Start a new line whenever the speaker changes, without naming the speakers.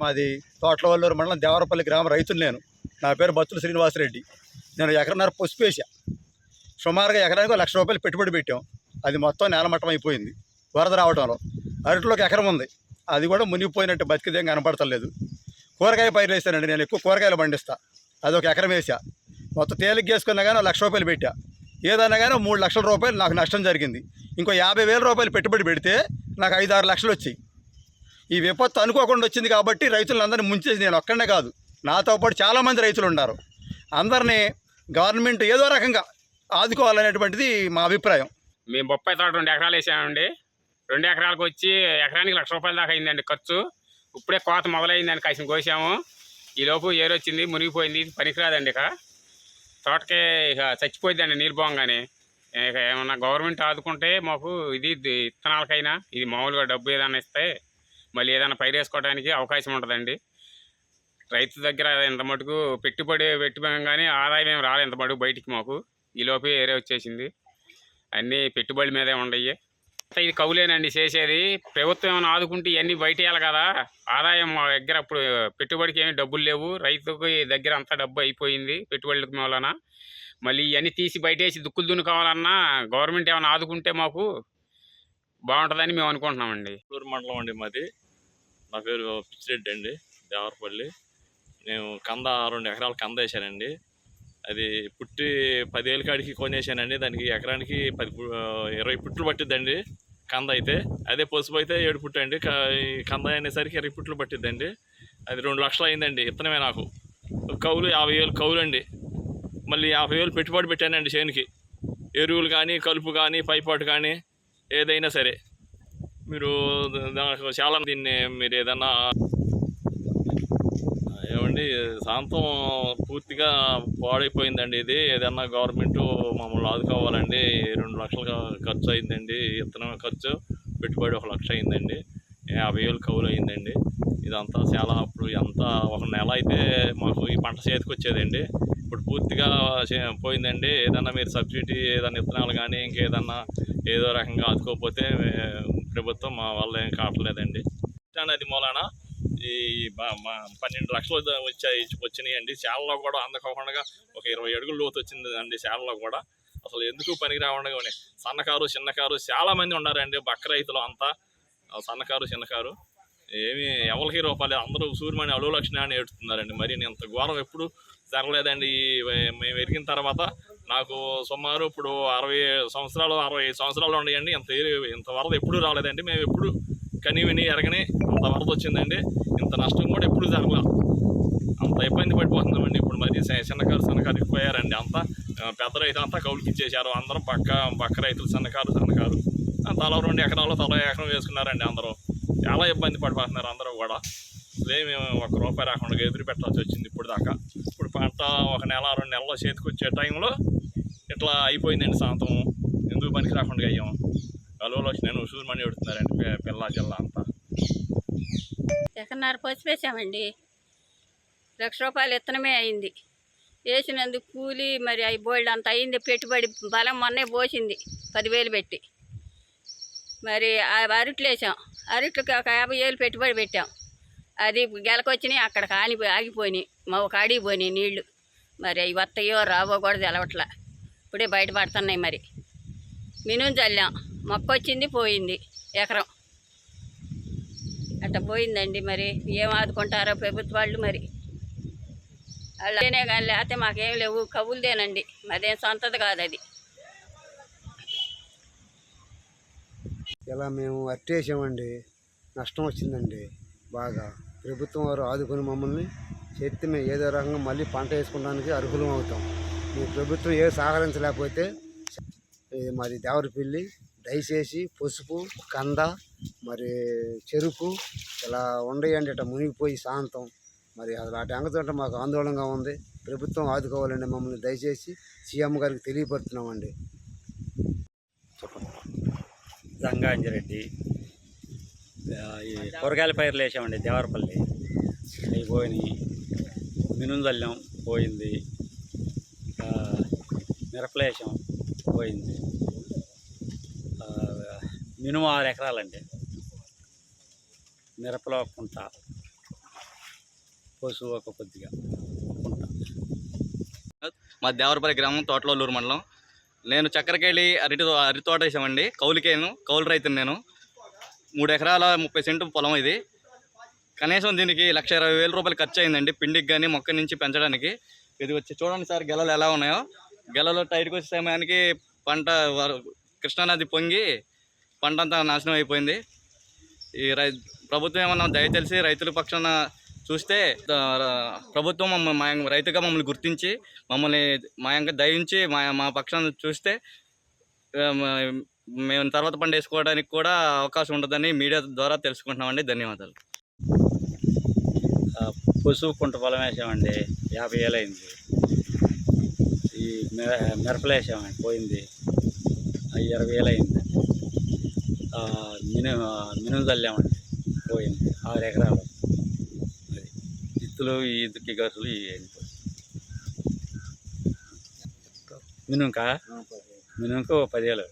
మాది తోటలవల్లూరు మండలం దేవరపల్లి గ్రామ రైతులు నేను. నా పేరు బత్తుల శ్రీనివాసరెడ్డి. నేను ఎకరన్నర పసుపు వేసా సుమారుగా ఎకరానికి ఒక లక్ష రూపాయలు పెట్టుబడి పెట్టాం. అది మొత్తం నేలమట్టం అయిపోయింది. వరద రావడంలో అరటిలోకి ఎకరం ఉంది. అది కూడా మునిగిపోయినట్టు బతికిదేం కనపడతలేదు. కూరగాయ పైరు వేసానండి నేను. ఎక్కువ కూరగాయలు పండిస్తా. అది ఒక ఎకరం వేసా మొత్తం తేలిక చేసుకున్నా కానీ లక్ష రూపాయలు పెట్టా. ఏదైనా కానీ మూడు లక్షల రూపాయలు నాకు నష్టం జరిగింది. ఇంకో యాభై వేల రూపాయలు పెట్టుబడి పెడితే నాకు ఐదు ఆరు లక్షలు వచ్చాయి. ఈ విపత్తు అనుకోకుండా వచ్చింది కాబట్టి రైతులందరినీ ముంచేసి నేను ఒక్కడనే కాదు. నాతో పాటు చాలామంది రైతులు ఉన్నారు అందరినీ గవర్నమెంట్ ఏదో రకంగా ఆదుకోవాలనేటువంటిది మా అభిప్రాయం.
మేము బొప్పాయి తోట రెండు ఎకరాలు వేసామండి. రెండు ఎకరాలకు వచ్చి ఎకరానికి లక్ష రూపాయల దాకా అయిందండి ఖర్చు. ఇప్పుడే కోత మొదలైందని కాసిన కోసాము. ఈ లోపు ఏరు వచ్చింది మునిగిపోయింది పనికిరాదండి ఇక. తోటకే ఇక చచ్చిపోయిందండి నీరు పోగానే. ఇక ఏమన్నా గవర్నమెంట్ ఆదుకుంటే మాకు ఇది ఇత్తనాలకైనా ఇది మామూలుగా డబ్బు ఏదైనా ఇస్తే మళ్ళీ ఏదైనా పైరు వేసుకోవడానికి అవకాశం ఉంటుందండి. రైతు దగ్గర ఇంత మటుకు పెట్టుబడి పెట్టుకోగానే ఆదాయం ఏం రాలేదు ఇంత మటుకు బయటికి మాకు. ఈ లోపే ఏరే వచ్చేసింది. అన్నీ పెట్టుబడి మీదే ఉండయి. ఇది కవులేనండి చేసేది. ప్రభుత్వం ఏమైనా ఆదుకుంటే ఇవన్నీ బయటేయాలి కదా. ఆదాయం మా దగ్గర అప్పుడు పెట్టుబడికి ఏమి డబ్బులు లేవు. రైతుకి దగ్గర అంతా డబ్బు అయిపోయింది పెట్టుబడులకు వలన మళ్ళీ ఇవన్నీ తీసి బయట వేసి దుక్కులు దున్నుకోవాలన్నా గవర్నమెంట్ ఏమైనా ఆదుకుంటే మాకు బాగుంటుందని మేము అనుకుంటున్నామండి.
మండలం అండి మాది. నా పేరు పిచ్చిరెడ్డి అండి దేవరపల్లి. నేను కంద రెండు ఎకరాల కంద వేసానండి అది పుట్టి పదేళ్ళ కాడికి కొనేసానండి దానికి ఎకరానికి పది ఇరవై పుట్లు పట్టిద్దండి కంద అయితే. అదే పసుపు అయితే ఏడు పుట్టు అండి. క- కంద అనేసరికి ఇరవై పుట్లు పట్టిద్దండి. అది రెండు లక్షలు అయిందండి ఇత్తనమే నాకు. కౌలు యాభై వేలు కౌలు అండి. మళ్ళీ యాభై వేలు పెట్టుబడి పెట్టానండి చేనుకి. ఎరువులు కానీ కలుపు కానీ పైపాటు కానీ ఏదైనా సరే. మీరు దానికి చాలా దీన్ని మీరు ఏదన్నా ఏమండి శాంతం పూర్తిగా పాడైపోయిందండి ఇది. ఏదన్నా గవర్నమెంట్ మమ్మల్ని ఆదుకోవాలండి. రెండు లక్షలు ఖర్చు అయిందండి. ఇత్తనం ఖర్చు పెట్టుబడి ఒక లక్ష అయిందండి. యాభై వేలు కౌలు అయిందండి. ఇదంతా చాలా అప్పుడు ఎంత ఒక నెల అయితే మాకు ఈ పంట చేతికి వచ్చేదండి. ఇప్పుడు పూర్తిగా చే- పోయిందండి. ఏదన్నా మీరు సబ్సిడీ ఏదైనా ఇత్తనాలు కానీ ఇంకేదన్నా ఏదో రకంగా ఆదుకోకపోతే ప్రభుత్వం మా వల్ల ఏం కావట్లేదండి. నది మూలాన ఈ పన్నెండు లక్షలు వచ్చాయి వచ్చాయి వచ్చినాయండి. శాలలో కూడా అందకోకుండా ఒక ఇరవై అడుగుల లోతు వచ్చింది అండి శాలలో కూడా. అసలు ఎందుకు పనికి రాకుండా సన్నకారు చిన్నకారు చాలా మంది ఉన్నారండి బక్క రైతులు అంతా. సన్నకారు చిన్నకారు. ఏమి ఎవరికి రూపాయలు అందరూ సూర్యమణి అలువ అని ఏడుతున్నారండి మరి నేను ఇంత ఘోరం ఎప్పుడు జరగలేదండి. మేము ఎరిగిన తర్వాత నాకు సుమారు ఇప్పుడు అరవై సంవత్సరాలు అరవై సంవత్సరాలు ఉన్నాయండి. ఇంత ఇంత వరద ఎప్పుడు రాలేదండి. మేము ఎప్పుడు కని విని ఎరగని అంత వరద వచ్చిందండి. ఇంత నష్టం కూడా ఎప్పుడు జరగలేదు అంత ఇబ్బంది పడిపోతున్నామండి. ఇప్పుడు మరి చిన్నకారు సన్నకారు పోయారండి అంతా. పెద్ద రైతులు అంతా కౌలుకి ఇచ్చేశారు అందరం పక్క పక్క రైతులు సన్నకారు సన్నకారు. తల రెండు ఎకరాలు తల ఎకరం వేసుకున్నారండి అందరూ. చాలా ఇబ్బంది పడిపోతున్నారు అందరూ కూడా. ఇదేమి మేము ఒక రూపాయి రాకుండా ఎదురు పెట్టాల్సి వచ్చింది ఇప్పుడు దాకా. ఇప్పుడు పంట ఒక నెల రెండు నెలల్లో చేతికి వచ్చే టైంలో ఇట్లా అయిపోయిందండి సాంతం. ఎందుకు పనికి రాకుండా అయ్యాం? కలువలో వచ్చి నేను ఉసూరుమని పెడుతున్నారండి పిల్ల జిల్లా అంతా.
ఎకరన్నర పసుపు వేసామండి. లక్ష రూపాయలు ఇత్తనమే అయింది. వేసినందుకు కూలి మరి అవి బోల్డ్ అంత అయింది పెట్టుబడి బలం మొన్నే పోసింది. పదివేలు పెట్టి. మరి ఆ అరట్లు వేసాం. అరట్లకి ఒక యాభై వేలు పెట్టుబడి పెట్టాం. అది గెలకొచ్చినాయి అక్కడ కాని ఆగిపోయినాయి మా ఒక ఆడిపోయినాయి నీళ్ళు. మరి అవి వస్తాయో రావో కూడా తెలవట్లా. ఇప్పుడే బయటపడుతున్నాయి మరి. మినుము చల్లాం. మొక్క వచ్చింది పోయింది ఎకరం. అట్ట పోయిందండి మరి. ఏం ఆదుకుంటారో ప్రభుత్వ వాళ్ళు మరి. వాళ్ళనే కానీ లేకపోతే మాకేం లేవు. కవులుదేనండి మాదేం సొంతది కాదు అది.
ఇలా మేము అట్టేసామండి నష్టం వచ్చిందండి బాగా. ప్రభుత్వం వారు ఆదుకుని మమ్మల్ని చేతి మేము ఏదో రకంగా మళ్ళీ పంట వేసుకోవడానికి అర్హులం అవుతాం. మీ ప్రభుత్వం ఏ సహకరించలేకపోతే మరి దేవరపిల్లి దయచేసి పసుపు కంద మరి చెరుకు ఇలా ఉండయండి. ఇట్లా మునిగిపోయి శాంతం మరి అది అటు అంగతుంటే మాకు ఆందోళనగా ఉంది. ప్రభుత్వం ఆదుకోవాలండి మమ్మల్ని దయచేసి సీఎం గారికి తెలియపరుస్తున్నామండి
రంగాంజిరెడ్డి ఈ కూరగాయల పైర్లు వేసామండి దేవరపల్లి అవి పోయినాయి మినుము పోయింది ఆ, మిరపలు వేసాం పోయింది. మినుము ఆరు ఎకరాలండి. మిరపలో కుంట పశువు ఒక కొద్దిగా
మా దేవరపల్లి గ్రామం తోటలూరు మండలం. నేను చక్కెరకేళి అరటి అరటి తోట వేసామండి. కౌలుకేను కౌలు రైతుని నేను. మూడు ఎకరాల ముప్పై సెంటు పొలం ఇది. కనీసం దీనికి లక్ష ఇరవై వేల రూపాయలు ఖర్చు అయిందండి పిండికి కానీ మొక్క నుంచి పెంచడానికి. ఇది వచ్చి చూడండి సార్ గెలలు ఎలా ఉన్నాయో. గెలలు టైట్కి వచ్చే సమయానికి పంట కృష్ణానది పొంగి పంట అంతా నాశనం అయిపోయింది. ఈ రై ప్రభుత్వం ఏమన్నా దయచేసి రైతుల పక్షాన చూస్తే ప్రభుత్వం మమ్మల్ని మా రైతుగా మమ్మల్ని గుర్తించి మమ్మల్ని మా యొక్క దయించి మా మా పక్షాన్ని చూస్తే మేము తర్వాత పంట వేసుకోవడానికి కూడా అవకాశం ఉంటుందని మీడియా ద్వారా తెలుసుకుంటున్నామండి. ధన్యవాదాలు.
పశువు కుంట పొలం వేసామండి. యాభై ఏళ్ళు అయింది ఈ మిర మిరపలు వేసామండి పోయింది. ఇరవై ఏళ్ళు అయింది మిను మినుము చల్లామండి. పోయింది. ఆరు ఎకరాలు. ఇత్తులు ఈ దుక్కి గసులు ఈ మినుముకా? మినుముకు పదివేలు